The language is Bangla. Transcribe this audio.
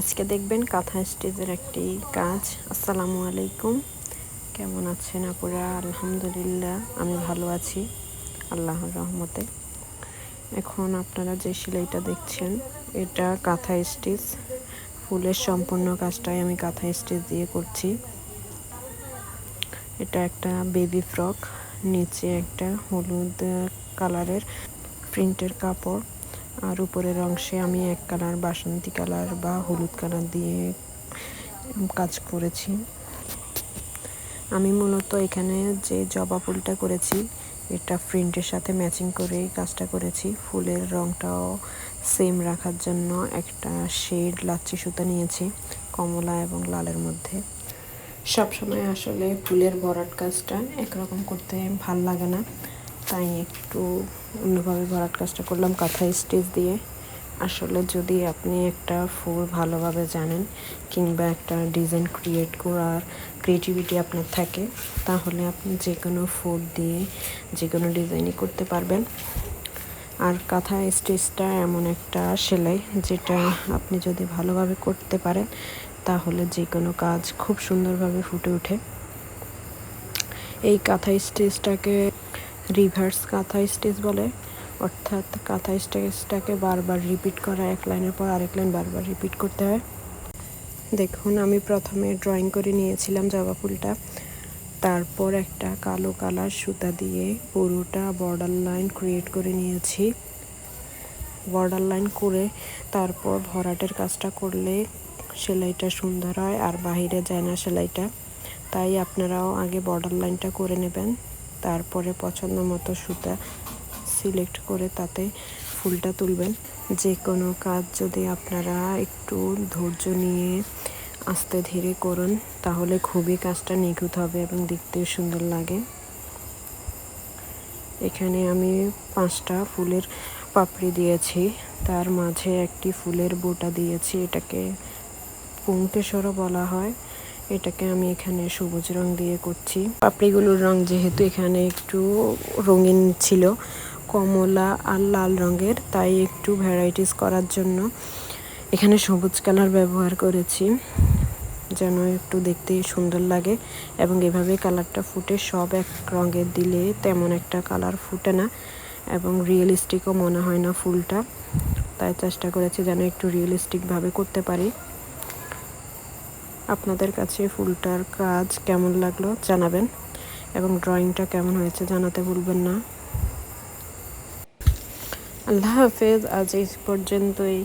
আজকে দেখবেন কাঁথা স্টিচের একটি কাজ। আসসালামু আলাইকুম। কেমন আছেন আপুরা? আলহামদুলিল্লাহ, আমি ভালো আছি। আল্লাহর রহমতে। এখন আপনারা যে সেলাইটা দেখছেন, এটা কাঁথা স্টিচ। ফুলের সম্পূর্ণ কাজটাই আমি কাঁথা স্টিচ দিয়ে করছি। এটা একটা বেবি ফ্রক, নিচে একটা হলুদ কালারের প্রিন্টের কাপড়। আর উপরের অংশে আমি এক কালার বাসন্তী কালার বা হলুদ কালার দিয়ে কাজ করেছি। আমি মূলত এখানে যে জবা ফুলটা করেছি, এটা প্রিন্টের সাথে ম্যাচিং করেই কাজটা করেছি। ফুলের রংটাও সেম রাখার জন্য একটা শেড লাচ্ছি সুতা নিয়েছি, কমলা এবং লালের মধ্যে। সবসময় আসলে ফুলের ভরাট কাজটা একরকম করতে ভালো লাগে না। তাই একটু অন্যভাবে ভরাট কাজটা করলাম কাঁথা স্টিচ দিয়ে। আসলে যদি আপনি একটা ফুল ভালোভাবে জানেন কিংবা একটা ডিজাইন ক্রিয়েট করার ক্রিয়েটিভিটি আপনার থাকে, তাহলে আপনি যে কোনো ফুল দিয়ে যে কোনো ডিজাইনই করতে পারবেন। আর কাঁথা স্টিচটা এমন একটা সেলাই যেটা আপনি যদি ভালোভাবে করতে পারেন, তাহলে যে কোনো কাজ খুব সুন্দরভাবে ফুটে ওঠে। এই কাঁথা স্টিচটাকে রিভার্স কাঁথা স্টিচ বলে। অর্থাৎ কাঁথা স্টিচটাকে বারবার রিপিট করা, এক লাইনের পর আরেক লাইন বারবার রিপিট করতে হয়। দেখুন, আমি প্রথমে ড্রয়িং করে নিয়েছিলাম জবা ফুলটা। তারপর একটা কালো কালার সুতা দিয়ে পুরোটা বর্ডার লাইন ক্রিয়েট করে নিয়েছি। বর্ডার লাইন করে তারপর ভরাটের কাজটা করলে সেলাইটা সুন্দর হয় আর বাহিরে যায় না সেলাইটা। তাই আপনারাও আগে বর্ডার লাইনটা করে নেবেন। তারপরে পছন্দ মতো সুতা সিলেক্ট করে তাতে ফুলটা তুলবেন। যে কোনো কাজ যদি আপনারা একটু ধৈর্য নিয়ে আস্তে ধীরে করুন, তাহলে খুবই কাজটা নিখুঁত হবে এবং দেখতেও সুন্দর লাগে। এখানে আমি পাঁচটা ফুলের পাপড়ি দিয়েছি। তার মাঝে একটি ফুলের বোটা দিয়েছি, এটাকে পুঙ্কেশ্বরও বলা হয়। এটাকে আমি এখানে সবুজ রং দিয়ে করছি। পাপড়িগুলোর রং যেহেতু এখানে একটু রঙিন ছিল, কমলা আর লাল রঙের, তাই একটু ভ্যারাইটিস করার জন্য এখানে সবুজ কালার ব্যবহার করেছি, যেন একটু দেখতে সুন্দর লাগে এবং এভাবে কালারটা ফুটে সব এক রঙের দিলে তেমন একটা কালার ফুটে না এবং রিয়েলিস্টিকও মনে হয় না ফুলটা। তাই চেষ্টা করেছি যেন একটু রিয়েলিস্টিকভাবে করতে পারি। আপনাদের কাছে ফুলটার কাজ কেমন লাগল জানাবেন এবং ড্রয়িংটা কেমন হয়েছে জানাতে ভুলবেন না। আল্লাহ হাফেজ, আজ এই পর্যন্তই।